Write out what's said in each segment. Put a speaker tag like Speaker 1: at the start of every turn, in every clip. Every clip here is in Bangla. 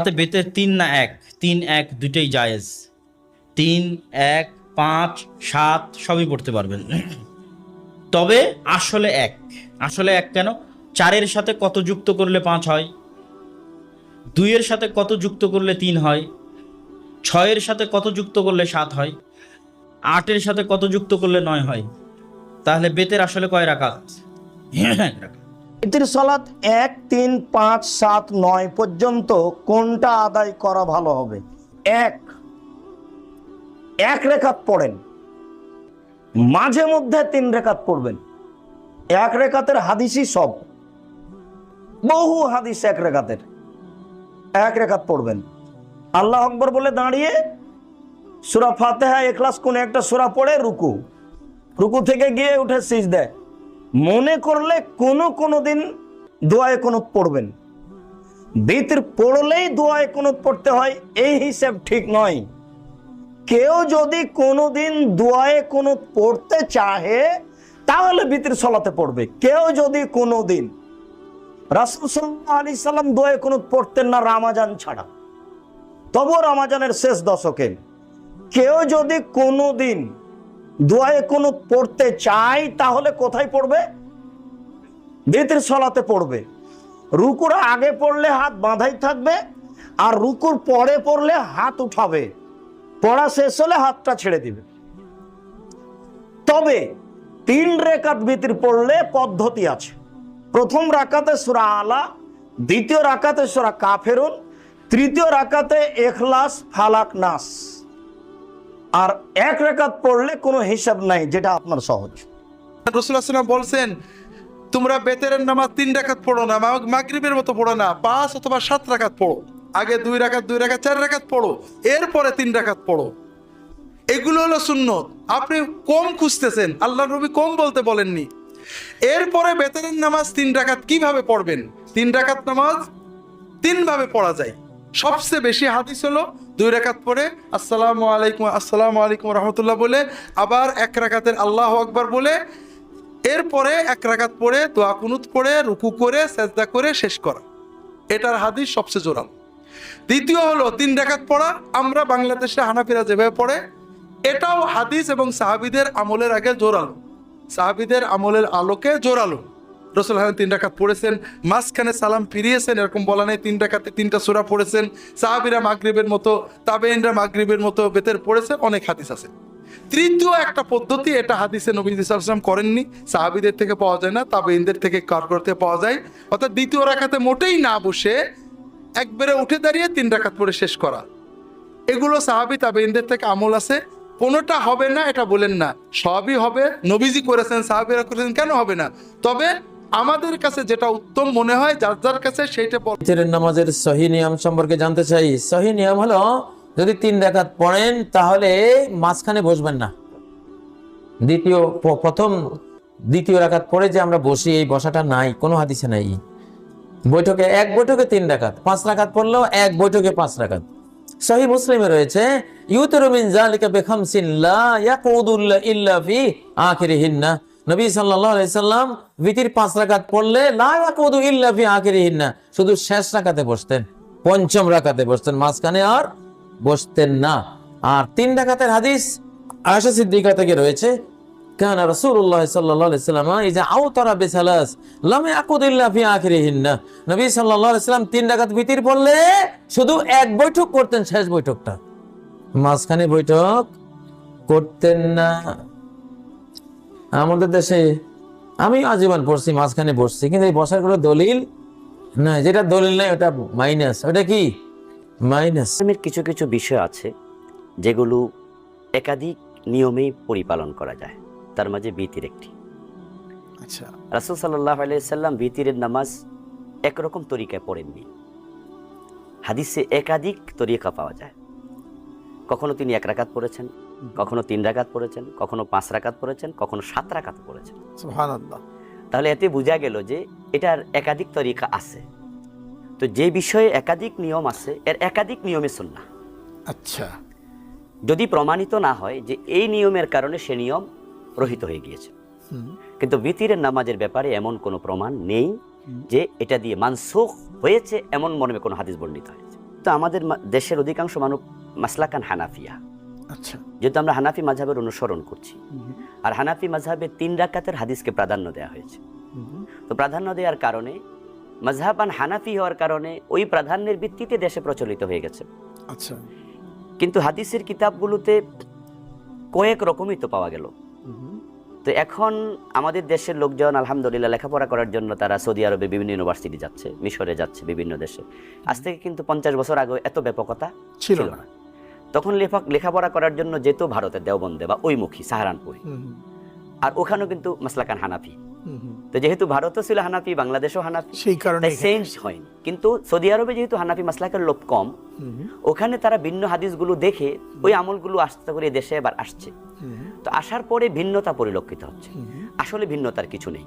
Speaker 1: তাতে বেতের তিন না এক? তিন, এক দুইটাই জায়েজ। তিন, এক, পাঁচ, সাত সবই পড়তে পারবেন। তবে আসলে এক। আসলে এক কেন? চারের সাথে কত যুক্ত করলে পাঁচ হয়? দুইয়ের সাথে কত যুক্ত করলে তিন হয়? ছয়ের সাথে কত যুক্ত করলে সাত হয়? আটের সাথে কত যুক্ত করলে নয় হয়? তাহলে বেতের আসলে কয় রাকাত।
Speaker 2: ইতির সলাৎ এক, তিন, পাঁচ, সাত, নয় পর্যন্ত কোনটা আদায় করা ভালো হবে? এক। এক রেখাত পড়েন। মাঝে মধ্যে তিন রেখাত পড়বেন। এক রেখাতের হাদিসই সব। বহু হাদিস এক রেখাতের। এক রেখাত পড়বেন। আল্লাহ আকবর বলে দাঁড়িয়ে সুরা ফাতেহা এখলাস কোন একটা সুরা পড়ে, রুকু। রুকু থেকে গিয়ে উঠে সিজ দেয় মনে করলে কোনো কোনো দিন দোয়ায় কোনো পড়বেন। বেতের পড়লেই দোয়ায় কোনো পড়তে হয়, এই হিসাব ঠিক নয়। কেউ যদি কোনো দিন দোয়ায় কোনো পড়তে চাহে, তাহলে বিতির সলাতে পড়বে। কেউ যদি কোনো দিন রাসুল সাল্লাহ আলি সাল্লাম দোয়ায় কোনো পড়তেন না রামাজান ছাড়া তবু রামাজানের শেষ দশকে। কেউ যদি কোনো দিন দোয়ায় কোনো পড়তে চায়, তাহলে কোথায় পড়বে? বেতের সলাতে পড়বে। রুকুর আগে পড়লে হাত বাঁধাই থাকবে, আর রুকুর পরে পড়লে হাত উঠাবে। পড়া শেষ হলে হাতটা ছেড়ে দিবে। তবে তিন রেখাত বিতির পড়লে পদ্ধতি আছে। প্রথম রাকাতে সুরা আলা, দ্বিতীয় রাকাতে সুরা কাফেরুন, তৃতীয় রাকাতে এখলাস, ফালাক, নাস। আর এক রেখাত পড়লে কোনো হিসাব নাই, যেটা আপনার সহজ।
Speaker 3: রসুল্লাহাম বলছেন, তোমরা বেতেরের নামাজ তিন রাকাত পড়ো না মাগরিবের মতো পড়ো না, পাঁচ অথবা সাত রাকাত পড়ো। আগে দুই রাকাত দুই রাকাত চার রাকাত পড়ো, এরপরে তিন রাকাত পড়ো। এগুলো হলো সুন্নত। আপনি কম খুঁজতেছেন, আল্লাহ নবী কম বলতে বলেননি। এরপরে বেতেরের নামাজ তিন রাকাত কীভাবে পড়বেন? তিন রাকাত নামাজ তিনভাবে পড়া যায়। সবচেয়ে বেশি হাদিস হলো দুই রাকাত পড়ে, আসসালামু আলাইকুম আসসালামু আলাইকুম রহমতুল্লাহ বলে, আবার এক রাকাতের আল্লাহ আকবার বলে, এরপরে এক রাকাত পড়ে, দোয়া কুনুত পড়ে, রুকু করে, সেজদা করে শেষ করা। এটার হাদিস সবচেয়ে জোরালো। দ্বিতীয় হলো তিন রাকাত পড়া, আমরা বাংলাদেশে হানাফিরা যেভাবে পড়ে, এটাও হাদিস এবং সাহাবিদের আমলের আগে জোরালো। সাহাবিদের আমলের আলোকে জোরালো। রসুল হাসান তিন রাকাত পড়েছেন, মাঝখানে সালাম ফিরিয়েছেন, এরকম বলা নেই, তিন রাকাতে তিনটা সুরা পড়েছেন। সাহাবিরা মাগরিবের মতো তাবেইনরা মাগরিবের মতো বেতের পড়েছেন, অনেক হাদিস আছে। তৃতীয় একটা পদ্ধতি, এটা হাদিসে নবী ইসলাম করেননি। সাহাবিদের থেকে পাওয়া যায় না তাবেইনদের থেকে কার করতে পাওয়া যায়। অর্থাৎ দ্বিতীয় রাখাতে মোটেই না বসে, একবারে উঠে দাঁড়িয়ে তিন রাকাত পড়ে শেষ করা। এগুলো সাহাবি তাবেইনদের থেকে আমল আছে। কোনোটা হবে না, এটা বলেন না। সবই হবে, নবীজি করেছেন, সাহাবিরা করেছেন, কেন হবে না? তবে আমাদের কাছে যেটা উত্তম মনে হয়, যার যার কাছে সেইটা
Speaker 4: নামাজের সহি নিয়ম সম্পর্কে জানতে চাই। সহি নিয়ম হলো, যদি তিন রাকাত পড়েন, তাহলে মাঝখানে বসবেন না। দ্বিতীয় প্রথম, দ্বিতীয় রাকাত পড়ে যে আমরা বসি, এই বসাটা নাই, কোনো হাদিসে নাই। বৈঠকে এক, বৈঠকে তিন রাকাত পাঁচ রাকাত পড়লেও এক, বৈঠকে পাঁচ রাকাত সহি মুসলিমে রয়েছে, ইউতরু মিন জালিকা বিখামসিন লা ইয়াকুদু ইল্লা ফি আখিরিহিন্না। নবী সাল্লাম ভিতির পাঁচ রাকাত পড়লে না শুধু শেষ রাখাতে বসতেন, পঞ্চম রাখাতে বসতেন, মাঝখানে আর বসতেন না। আর তিন রাকাতের হাদিস আয়সা সিদ্দিকা থেকে রয়েছে, কেন এই যে তিন ভিতির পড়লে শুধু এক বৈঠক করতেন, শেষ বৈঠকটা। মাঝখানে বৈঠক করতেন না। আমাদের দেশে আমি আজীবন পড়ছি মাঝখানে পড়ছি কিন্তু এই বসার কোনো দলিল না যেটা দলিল নাই ওটা মাইনাস ওটা কি? মাইনাস
Speaker 5: কিছু কিছু বিষয় আছে যেগুলো একাধিক নিয়মেই পরিপালন করা যায়। তার মাঝে বিতির একটি।
Speaker 3: আচ্ছা।
Speaker 5: রাসুল সাল্লাহ আলাইসাল্লাম বিতিরের নামাজ একরকম তরিকায় পড়েননি। হাদিসে একাধিক তরিকা পাওয়া যায়। কখনো তিনি এক রাকাত পড়েছেন কখনো তিন রাকাত পড়েছেন কখনো পাঁচ রাকাত পড়েছেন কখনো সাত রাকাত পড়েছেন। তাহলে এতে বোঝা গেল যে এটার একাধিক তরিকা আছে। তো যে বিষয়ে একাধিক নিয়ম আছে এর একাধিক নিয়মে সুন্নাহ।
Speaker 3: আচ্ছা।
Speaker 5: যদি প্রমাণিত না হয় যে এই নিয়মের কারণে সে নিয়ম রহিত হয়ে গিয়েছে। কিন্তু বিতিরের নামাজের ব্যাপারে এমন কোনো প্রমাণ নেই যে এটা দিয়ে মানসুখ হয়েছে এমন মনে কোনো হাদিস বর্ণিত হয়েছে। তো আমাদের দেশের অধিকাংশ মানুষ মাসলাকান হানাফিয়া।
Speaker 3: আচ্ছা।
Speaker 5: যেহেতু আমরা হানাফি মাঝহাবের অনুসরণ করছি। আর হানাফি মাঝহাবে তিন রাকাতের হাদিসকে প্রাধান্য দেওয়া হয়েছে। তো প্রাধান্য দেওয়ার কারণে মাঝহাবান হানাফি হওয়ার কারণে ওই প্রাধান্যের ভিত্তিতে দেশে প্রচলিত হয়ে গেছে।
Speaker 3: আচ্ছা।
Speaker 5: কিন্তু হাদিসের কিতাবগুলোতে কয়েক রকমই তো পাওয়া গেল। তো এখন আমাদের দেশের লোকজন আলহামদুলিল্লাহ লেখাপড়া করার জন্য তারা সৌদি আরবে বিভিন্ন ইউনিভার্সিটি যাচ্ছে মিশরে যাচ্ছে বিভিন্ন দেশে। আজ থেকে কিন্তু পঞ্চাশ বছর আগে এত ব্যাপকতা
Speaker 3: ছিল না।
Speaker 5: তখন লেখক লেখাপড়া করার জন্য যেত ভারতের দেওবন্দে বা ওইমুখী সাহারানপুরে। আর ওখানেও কিন্তু মাসলাকান হানাফি। তো যেহেতু ভারতও ছিল হানাফি বাংলাদেশও হানাফি
Speaker 3: সেই কারণে
Speaker 5: চেঞ্জ হয়নি। কিন্তু সৌদি আরবে যেহেতু হানাফি মাসলাকের লোভ কম ওখানে তারা ভিন্ন হাদিসগুলো দেখে ওই আমলগুলো আস্তে করে দেশে এবার আসছে। তো আসার পরে ভিন্নতা পরিলক্ষিত হচ্ছে। আসলে ভিন্নতার কিছু নেই।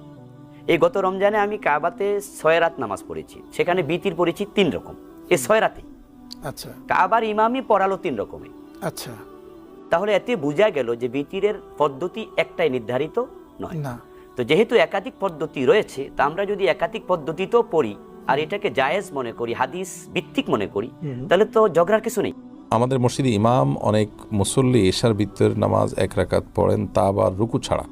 Speaker 5: এই গত রমজানে আমি কাবাতে ছয় রাত নামাজ পড়েছি। সেখানে বিতির পড়েছি তিন রকম। এই ছয় রাতে
Speaker 3: আচ্ছা।
Speaker 5: কাবার ইমামই পড়ালো তিন রকমে।
Speaker 3: আচ্ছা।
Speaker 5: তাহলে এতে বোঝা গেল যে বিতিরের পদ্ধতি একটাই নির্ধারিত নয়।
Speaker 3: না।
Speaker 5: তো যেহেতু একাধিক পদ্ধতি রয়েছে তা আমরা যদি একাধিক পদ্ধতিতেও পড়ি আর এটাকে জায়েজ মনে করি হাদিস ভিত্তিক মনে করি তাহলে তো ঝগড়ার কিছু নেই।
Speaker 6: আমাদের মসজিদে ইমাম অনেক মুসল্লি এশার ভিতর নামাজ এক রাকাত পড়েন তা আবার রুকু ছাড়া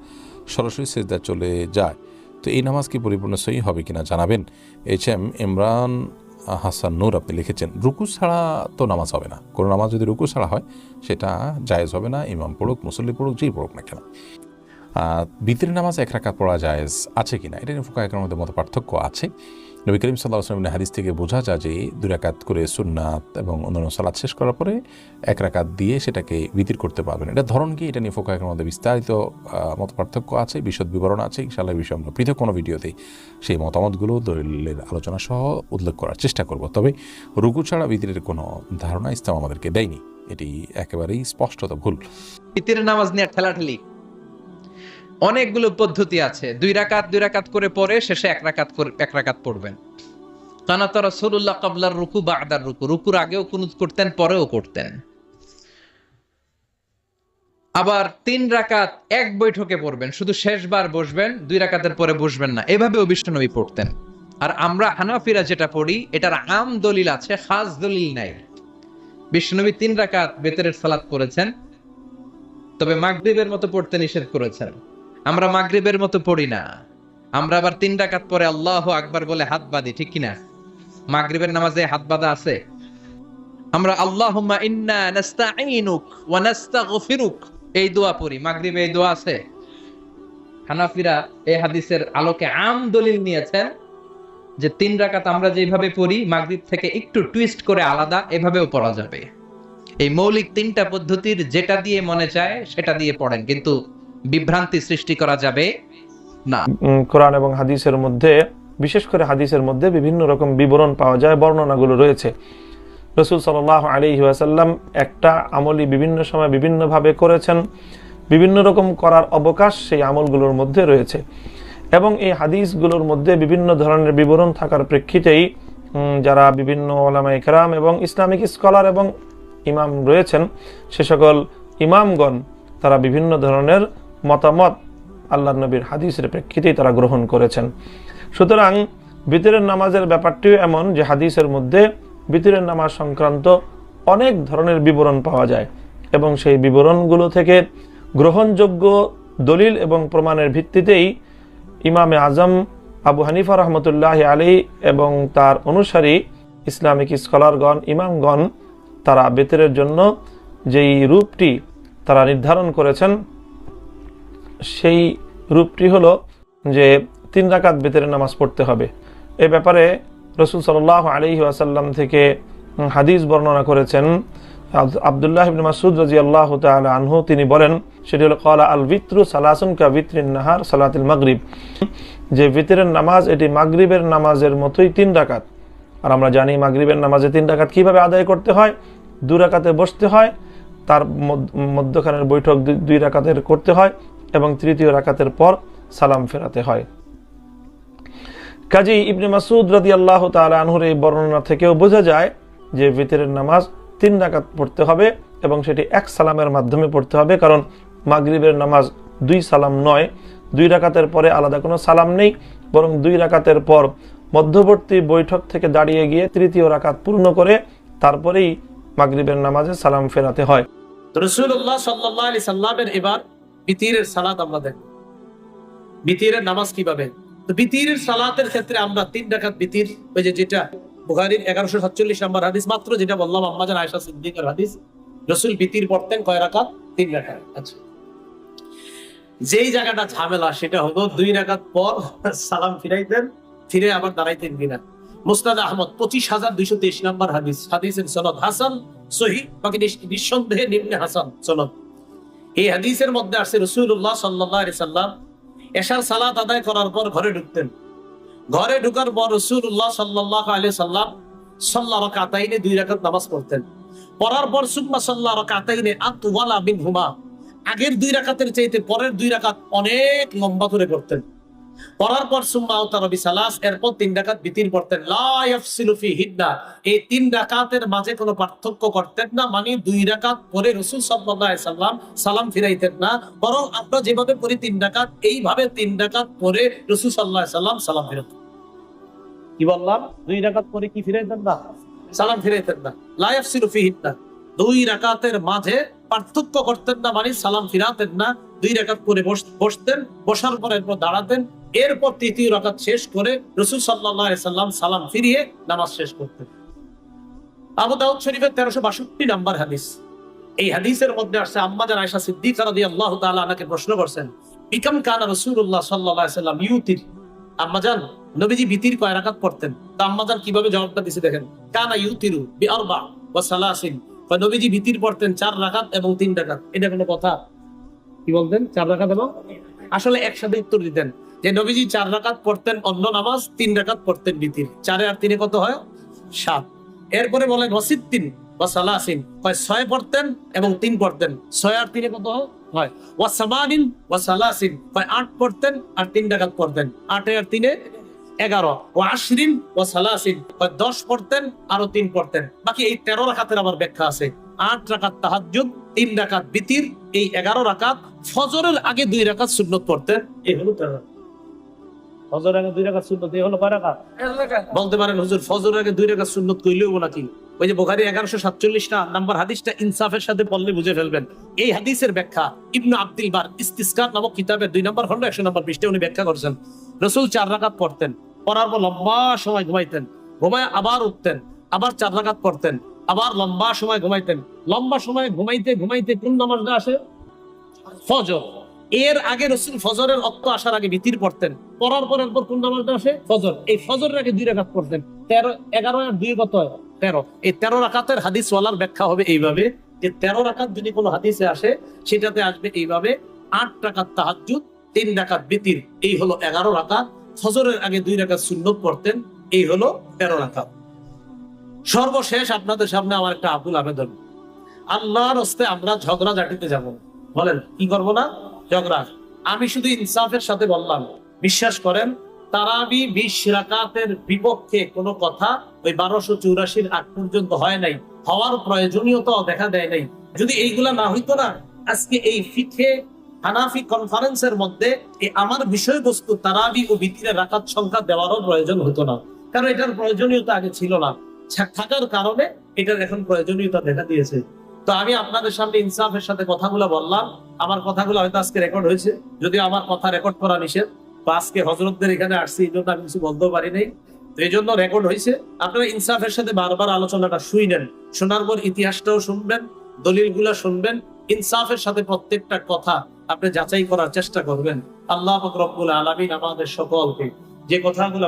Speaker 6: সরাসরি সেজদা চলে যায়। তো এই নামাজ কি পরিপূর্ণ সহি হবে কিনা জানাবেন? এইচ এম ইমরান হাসান নূর আপনি লিখেছেন, রুকু ছাড়া তো নামাজ হবে না। কোনো নামাজ যদি রুকু ছাড়া হয়, সেটা জায়েজ হবে না, ইমাম পড়ুক, মুসল্লি পড়ুক, যেই পড়ুক না কেন। বিতির নামাজ এক রাখা পড়া জায়েজ আছে কি না এটা নিয়ে ফোকা মধ্যে মতো পার্থক্য আছে। নবী করিম সাল্লাহ আসলামের হাদিস থেকে বোঝা যায় যে দুই রাকাত করে সুন্নাত এবং অন্যান্য সালাদ শেষ করার পরে এক রাকাত দিয়ে সেটাকে বিতির করতে পারবেন। এটা ধরন কি? এটা নিয়ে ফোকা এখন মধ্যে বিস্তারিত মত পার্থক্য আছে, বিশদ বিবরণ আছে। ইনশাল্লাহ বিষয়ে আমরা পৃথক কোনো ভিডিওতেই সেই মতামতগুলো দলিলের আলোচনা সহ উল্লেখ করার চেষ্টা করব। তবে রুকু ছাড়া বিতিরের কোনো ধারণা ইসলাম আমাদেরকে দেয়নি। এটি একেবারেই স্পষ্টত ভুল।
Speaker 7: ভিতরে নামাজ নিয়ে ঠেলাঠেলি অনেকগুলো পদ্ধতি আছে। দুই রাকাত দুই রাকাত করে পরে শেষে এক রাকাত এক রাকাত পড়বেন। কানাত রাসূলুল্লাহ কাবলার রুকু বা আদার রুকু। রুকুর আগেও কুনুত করতেন, পরেও করতেন। আবার তিন রাকাত এক বৈঠকে পড়বেন। শুধু শেষবার বসবেন, দুই রাকাতের পরে বসবেন না। এভাবেও বিষ্ণুনবী পড়তেন। আর আমরা হানাফিরা যেটা পড়ি, এটার আম দলিল আছে, খাস দলিল নাই। বিষ্ণুনবী তিন রাকাত বেতরের সালাত করেছেন, তবে মাগরিবের মতো পড়তে নিষেধ করেছেন। আমরা মাগরিবের মতো পড়ি না। আমরা আবার তিন রাকাত পরে আল্লাহ আকবার বলে হাত বাঁধি, ঠিক কিনা? মাগরিবের নামাজে হাত বাঁধা আছে? আমরা নাস্তাগফিরুক। এই দোয়া পড়ি। মাগরিবে এই দোয়া আছে? হানাফিরা এই হাদিসের আলোকে আম দলিল নিয়েছেন যে তিন রাকাত আমরা যেভাবে পড়ি, মাগরিব থেকে একটু টুইস্ট করে আলাদা, এভাবেও পড়া যাবে। এই মৌলিক তিনটা পদ্ধতির যেটা দিয়ে মনে চায়, সেটা দিয়ে পড়েন। কিন্তু বিভ্রান্তি সৃষ্টি করা যাবে? না।
Speaker 8: কোরআন এবং হাদিসের মধ্যে, বিশেষ করে হাদিসের মধ্যে বিভিন্ন রকম বিবরণ পাওয়া যায়, বর্ণনাগুলো রয়েছে। রসুল সাল্লাহ আলী ওয়াসাল্লাম একটা আমলই বিভিন্ন সময় বিভিন্নভাবে করেছেন, বিভিন্ন রকম করার অবকাশ সেই আমলগুলোর মধ্যে রয়েছে। এবং এই হাদিসগুলোর মধ্যে বিভিন্ন ধরনের বিবরণ থাকার প্রেক্ষিতেই যারা বিভিন্ন ওলামা ইকরাম এবং ইসলামিক স্কলার এবং ইমাম রয়েছেন, সে সকল ইমামগণ, তারা বিভিন্ন ধরনের মতামত আল্লাহ নবীর হাদিসের প্রেক্ষিতেই তারা গ্রহণ করেছেন। সুতরাং বিতরের নামাজের ব্যাপারটিও এমন যে হাদিসের মধ্যে বিতরের নামাজ সংক্রান্ত অনেক ধরনের বিবরণ পাওয়া যায় এবং সেই বিবরণগুলো থেকে গ্রহণযোগ্য দলিল এবং প্রমাণের ভিত্তিতেই ইমামে আজম আবু হানিফা রহমতুল্লাহ আলী এবং তার অনুসারী ইসলামিক স্কলারগণ, ইমামগণ তারা বেতরের জন্য যেই রূপটি তারা নির্ধারণ করেছেন সেই রূপটি হলো যে তিন রাকাত বেতের নামাজ পড়তে হবে। এ ব্যাপারে রসুল সাল্লাহ আলী ওয়াসাল্লাম থেকে হাদিস বর্ণনা করেছেন। আব- আবদুল্লাহ ইবনে মাসুদ রাজি আল্লাহ আনহু, তিনি বলেন, সেটি হলো কলা আল ভিত্রু সালাসুন কা ভিত্রিন নাহার সালাতিল মাগরিব। যে ভিতরের নামাজ, এটি মাগরিবের নামাজের মতোই তিন রাকাত। আর আমরা জানি, মাগরিবের নামাজে তিন রাকাত কীভাবে আদায় করতে হয়? দু রাকাতে বসতে হয়, তার মধ্য- মধ্যখানের বৈঠক দুই রাকাতের করতে হয় এবং তৃতীয় রাকাতের পর সালাম ফেরাতে হয়। কাজী ইবনে মাসুদ রাদি আল্লাহ আনহুর এই বর্ণনা থেকেও বোঝা যায় যে ভিতরের নামাজ তিন রাকাত পড়তে হবে এবং সেটি এক সালামের মাধ্যমে পড়তে হবে কারণ মাগরিবের নামাজ দুই সালাম নয়। দুই রাকাতের পরে আলাদা কোনো সালাম নেই, বরং দুই রাকাতের পর মধ্যবর্তী বৈঠক থেকে দাঁড়িয়ে গিয়ে তৃতীয় রাকাত পূর্ণ করে তারপরেই মাগরিবের নামাজে সালাম ফেরাতে হয়।
Speaker 9: রসুল্লাহ সাল্লাহ সাল্লামের এবার বিতিরের সালাত আমরা দেখব। বিতিরের নামাজ কীভাবে? তো বিতিরের সালাতের ক্ষেত্রে আমরা তিন রাকাত বিতির, ওই যে যেটা বুখারির এগারোশো সাতচল্লিশ নাম্বার হাদিস মাত্র, যেটা বললাম আম্মাজান আয়সা সিদ্দিকের হাদিস। রসুল বিতির পড়তেন কয় রাকাত তিন রাকাত আচ্ছা। যেই জায়গাটা ঝামেলা, সেটা হলো দুই রাকাত পর সালাম ফিরাইতেন, ফিরে আবার দাঁড়াইতেন কিনা? মুস্তাদ আহমদ, পঁচিশ হাজার দুইশো তেইশ নাম্বার হাদিস। হাদিসের সনদ হাসান, সহি, বাকি নিস- নিঃসন্দেহে নিম্নে হাসান সনদ। এই হাদিসের মধ্যে আসছে রসুল্লাহ সাল্লাহ সাল্লাম এশার সালাত আদায় করার পর ঘরে ঢুকতেন। ঘরে ঢুকার পর রসুল্লাহ সাল্লাহ আলি সাল্লাম সাল্লাহ কাতাইনে দুই রাখত নামাজ পড়তেন। পড়ার পর সুম্মা সাল্লাহ রকাতাইনে আতওয়ালা বিন হুমা আগের দুই রাখাতের চাইতে পরের দুই রাখাত অনেক লম্বা ধরে করতেন পড়ার পর সুম্মা আওতার রবি সালাস এরপর তিন রাকাত বিতির পড়তেন লা ইয়াফসিলু ফি হিদ্দা এই তিন রাকাতের মাঝে কোনো পার্থক্য করতেন না মানে দুই রাকাত পরে রসুল সাল্লাল্লাহু আলাইহি সাল্লাম সালাম ফিরাইতেন না বরং আমরা যেভাবে পড়ি তিন রাকাত এইভাবে তিন রাকাত পরে রসুল সাল্লাল্লাহু আলাইহি সাল্লাম সালাম ফিরাতেন। কি বললাম? দুই রাকাত পরে কি ফিরাইতেন না? সালাম ফিরাইতেন না। লা ইয়াফসিলু ফি হিদ্দা দুই রাকাতের মাঝে পার্থক্য করতেন না মানে সালাম ফিরাতেন না দুই রাকাত করে বসতেন, বসার পর এরপর দাঁড়াতেন, এরপর তৃতীয় রাকাত শেষ করে রসুল সাল্লাম সালাম ফিরিয়ে নামাজ শেষ করতেন। আবু দাউদ শরীফের তেরোশো বাষট্টি নাম্বার হাদিস। এই হাদিসের মধ্যে আসছে আম্মাজান আয়সা সিদ্দিক রাদি আল্লাহ তাআলা আনাকে প্রশ্ন করছেন বিকাম কানা রসুল্লাহ সাল্লাহ সাল্লাম ইউতির? আম্মাজান নবীজি বিতির কয় রাকাত পড়তেন? তা আম্মাজান কীভাবে জবাবটা দিছে দেখেন, কানা ইউতিরু বি আরবা ওয়া সালাসিন। নবীজি বিতির পড়তেন চার রাকাত এবং তিন রাকাত। এটা কোনো কথা? কি বলতেন? চার রাকাত এবং? আসলে একসাথে উত্তর দিতেন। যে নবীজি চার রাকাত পড়তেন অন্য নামাজ, তিন রাকাত পড়তেন বিতির চারে আর তিনে কত হয়? সাত। এরপরে বলেন ওয়াসিদ্দিন বা কয়, ছয় পড়তেন এবং তিন পড়তেন। ছয় আর তিনে কত হয়? কয়, আট পড়তেন আর তিন পড়তেন। আটে আর তিনে এগারো। ও আশরিন ও সালাসিন। কয়, দশ পড়তেন আরও তিন পড়তেন। বাকি এই তেরো রাকাতের আবার ব্যাখ্যা আছে। আট রাকাত তাহাজ্জুদ তিন রাকাত বিতির এই এগারো রাকাত ফজরের আগে দুই রাকাত সুন্নত পড়তেন এই হলো তেরো রাকাত। ফজরের আগে দুই রাকাত সুন্নত এই হলো কয় রাকাত। বলতে পারেন হুজুর ফজরের আগে দুই রাকাত সুন্নত কইলেও নাকি? ওই যে বোখারি এগারোশো সাতচল্লিশটা নাম্বার হাদিসটা ইনসাফের সাথে পড়লে বুঝে ফেলবেন। এই হাদিসের ব্যাখ্যা ইবনু আব্দুল বার ইস্তিসকার নামক কিতাবের দুই নম্বর খন্ড একশো নম্বর পৃষ্ঠে উনি ব্যাখ্যা করছেন। রসুল চার রাকাত পড়তেন পড়ার পর লম্বা সময় ঘুমাইতেন ঘুমায় আবার উঠতেন আবার চার রাকাত পড়তেন। আবার লম্বা সময় ঘুমাইতেন। লম্বা সময় ঘুমাইতে ঘুমাইতে কোন নামাজটা আসে? ফজর। এর আগে রসুল ফজরের অক্ত আসার আগে ভিতির পড়তেন। পড়ার পর এরপর কোন নামাজটা আসে? ফজর। এই ফজরের আগে দুই রাকাত পড়তেন। তেরো, এগারো আর দুই কত? তেরো। এই তেরো রাকাতের হাদিস ওয়ালার ব্যাখ্যা হবে এইভাবে যে তেরো রাখাত যদি কোনো হাদিসে আসে, সেটাতে আসবে এইভাবে আট টাকার তাহাজ্জুদ, তিন রাকাত বিতির। এই হলো এগারো রাকাত। ফজরের আগে দুই রাকাত সুন্নত পড়তেন। এই হলো তেরো রাকাত। সর্বশেষ আপনাদের সামনে আমার একটা আব্দুল আবেদন। আল্লাহর হস্তে আমরা ঝগড়া জাটিতে যাব। বলেন, কি করব না? ঝগড়া। আমি শুধু ইনসাফের সাথে বললাম, বিশ্বাস করেন বিশ রাকাতের বিপক্ষে কোনো কথা ওই বারোশো চৌরাশির পর্যন্ত হয় নাই। হওয়ার প্রয়োজনীয়তাও দেখা দেয় নাই। যদি এইগুলা না হইতো না, আজকে এই ফিখে হানাফি কনফারেন্সের মধ্যে আমার বিষয়বস্তু তারাবি ও ভিতিরে রাকাত সংখ্যা দেওয়ারও প্রয়োজন হতো না। কারণ এটার প্রয়োজনীয়তা আগে ছিল না। থাকার কারণে এটার এখন প্রয়োজনীয়তা দেখা দিয়েছে। তো আমি আপনাদের সামনে ইনসাফের সাথে কথাগুলো বললাম। আমার কথাগুলো হয়তো আজকে রেকর্ড হয়েছে। যদি আমার কথা রেকর্ড করা নিষেধ। বা আজকে হজরতদের এখানে এই জন্য আমি কিছু বলতেও পারি নাই। তো এই জন্য রেকর্ড হয়েছে। আপনারা ইনসাফের সাথে বারবার আলোচনাটা শুইনেন শোনার পর ইতিহাসটাও শুনবেন, দলিলগুলা শুনবেন। ইনসাফের সাথে প্রত্যেকটা কথা আপনি যাচাই করার চেষ্টা করবেন। আল্লাহ রব্বুল আলমিন আমাদের সকলকে যে কথাগুলো